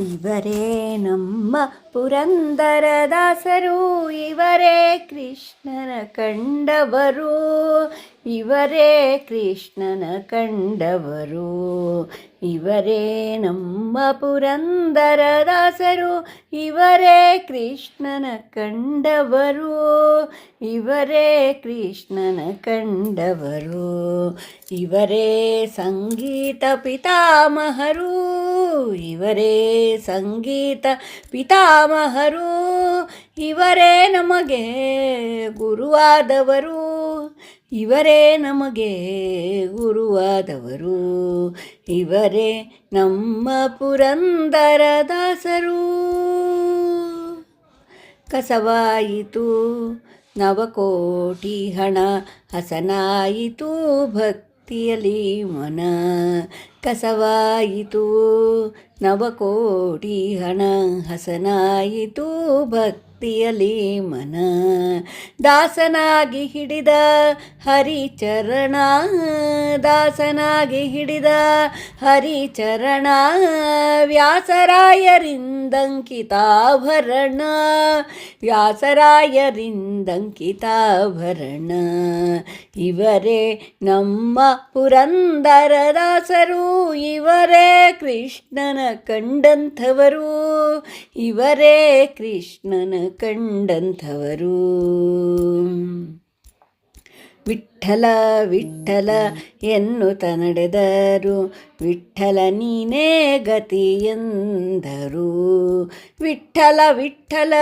ಇವರೇ ನಮ್ಮ ಪುರಂದರದಾಸರು ಇವರೇ ಕೃಷ್ಣನ ಕಂಡವರು. ಇವರೇ ಕೃಷ್ಣನ ಕಂಡವರು. ಇವರೇ ನಮ್ಮ ಪುರಂದರದಾಸರು ಇವರೇ ಕೃಷ್ಣನ ಕಂಡವರು. ಇವರೇ ಕೃಷ್ಣನ ಕಂಡವರು. ಇವರೇ ಸಂಗೀತ ಪಿತಾಮಹರು. ಇವರೇ ಸಂಗೀತ ಪಿತಾಮಹರು. ಇವರೇ ನಮಗೆ ಗುರುವಾದವರು. ಇವರೇ ನಮಗೆ ಗುರುವಾದವರು. ಇವರೇ ನಮ್ಮ ಪುರಂದರದಾಸರು ಕಸವಾಯಿತು ನವಕೋಟಿ ಹಣ ಹಸನಾಯಿತು ಭಕ್ತಿಯಲಿ ಮನ. ಕಸವಾಯಿತು, ನವಕೋಟಿ ಹಣ ಹಸನಾಯಿತು ಭಕ್ತಿಯಲಿ ಮನ ದಾಸನಾಗಿ ಹಿಡಿದ ಹರಿಚರಣ, ದಾಸನಾಗಿ ಹಿಡಿದ ಹರಿಚರಣ, ವ್ಯಾಸರಾಯರಿಂದಂಕಿತಾಭರಣ ವ್ಯಾಸರಾಯರಿಂದಂಕಿತಾಭರಣ. ಇವರೇ ನಮ್ಮ ಪುರಂದರದಾಸರು. ಇವರೇ ಕೃಷ್ಣನ ಕಂಡಂಥವರು. ಇವರೇ ಕೃಷ್ಣನ ಕಂಡಂಥವರು. ವಿಠಲ ವಿಠಲ ಎನ್ನುತ್ತ ನಡೆದರು. ವಿಠಲ ನೀನೇ ಗತಿ ಎಂದರು. ವಿಠಲ ವಿಠಲ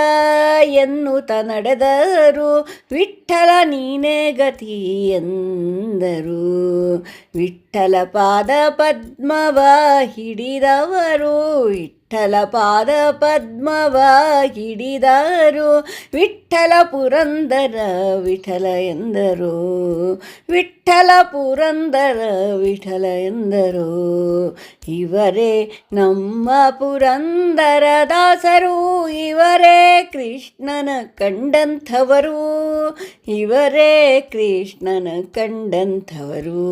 ಎನ್ನುತ್ತ ನಡೆದರು. ವಿಠಲ ನೀನೇ ಗತಿ ಎಂದರು. ವಿಠಲ ಪಾದ ಪದ್ಮವ ಹಿಡಿದವರು. ವಿಠಲ ಪಾದ ಪದ್ಮವ ಹಿಡಿದರು. ವಿಠಲ ಪುರಂದರ ವಿಠಲ ಎಂದರು. ವಿಠಲ ಪುರಂದರ, ವಿಠಲ ಎಂದರು. ಇವರೇ ನಮ್ಮ ಪುರಂದರ ದಾಸರು, ಇವರೇ ಕೃಷ್ಣನ ಕಂಡಂಥವರು. ಇವರೇ ಕೃಷ್ಣನ ಕಂಡಂಥವರು.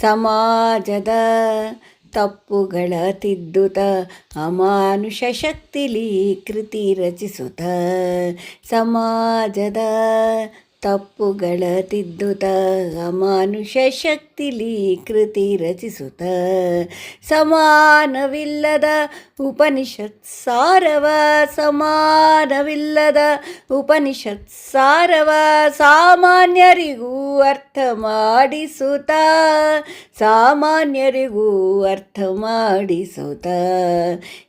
ಸಮಾಜದ ತಪ್ಪುಗಳ ತಿದ್ದುತ ಅಮಾನುಷ ಶಕ್ತಿಲಿ ಕೃತಿ ರಚಿಸುತ್ತ ಸಮಾಜದ ತಪ್ಪುಗಳ ತಿದ್ದುತ, ಅಮಾನುಷ ಶಕ್ತಿಲಿ ಕೃತಿ ರಚಿಸುತ. ಸಮಾನವಿಲ್ಲದ ಉಪನಿಷತ್ ಸಾರವ, ಸಮಾನವಿಲ್ಲದ ಉಪನಿಷತ್ ಸಾರವ, ಸಾಮಾನ್ಯರಿಗೂ ಅರ್ಥ ಮಾಡಿಸುತ್ತ ಸಾಮಾನ್ಯರಿಗೂ ಅರ್ಥ ಮಾಡಿಸುತ್ತ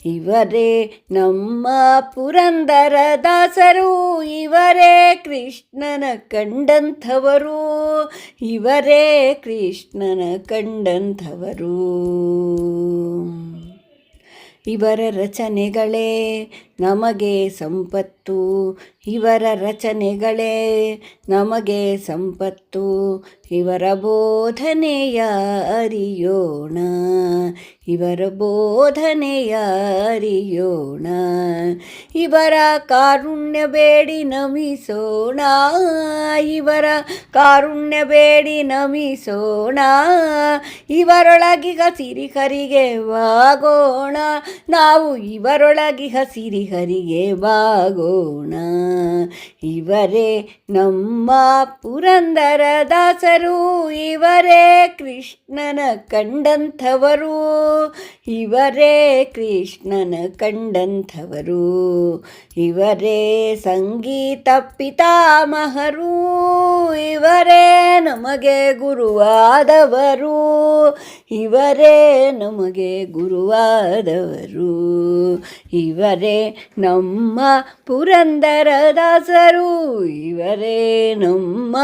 ಇವರೇ ನಮ್ಮ ಪುರಂದರ ದಾಸರು, ಇವರೇ ಕೃಷ್ಣನ ಕಂಡಂಥವರು ಇವರೇ ಕೃಷ್ಣನ ಕಂಡಂಥವರು. ಇವರ ರಚನೆಗಳೇ ನಮಗೆ ಸಂಪತ್ತು ಇವರ ರಚನೆಗಳೇ ನಮಗೆ ಸಂಪತ್ತು. ಇವರ ಬೋಧನೆಯ ಅರಿಯೋಣ. ಇವರ ಬೋಧನೆಯ ಅರಿಯೋಣ. ಇವರ ಕಾರುಣ್ಯ ಬೇಡಿ ನಮಿಸೋಣ. ಇವರ ಕಾರುಣ್ಯ ಬೇಡಿ ನಮಿಸೋಣ. ಇವರೊಳಗಿಗ ಸಿರಿಹರಿಗೆ ಬಾಗೋಣ. ನಾವು ಇವರೊಳಗಿಗ ಸಿರಿಹರಿಗೆ ಬಾಗೋಣ. ಇವರೇ ನಮ್ಮ ಪುರಂದರ ದಾಸರು ಇವರೇ ಕೃಷ್ಣನ ಕಂಡಂಥವರು ಇವರೇ ಕೃಷ್ಣನ ಕಂಡಂಥವರು ಇವರೇ ಸಂಗೀತ ಪಿತಾಮಹರು ಇವರೇ ನಮಗೆ ಗುರುವಾದವರು. ಇವರೇ ನಮಗೆ ಗುರುವಾದವರು. ಇವರೇ ನಮ್ಮ ಪುರಂದರದಾಸರು ಇವರೇ ನಮ್ಮ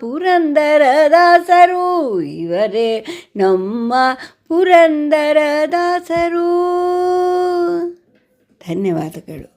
ಪುರಂದರದಾಸರು ಇವರೇ ನಮ್ಮ ಪುರಂದರದಾಸರು ಧನ್ಯವಾದಗಳು.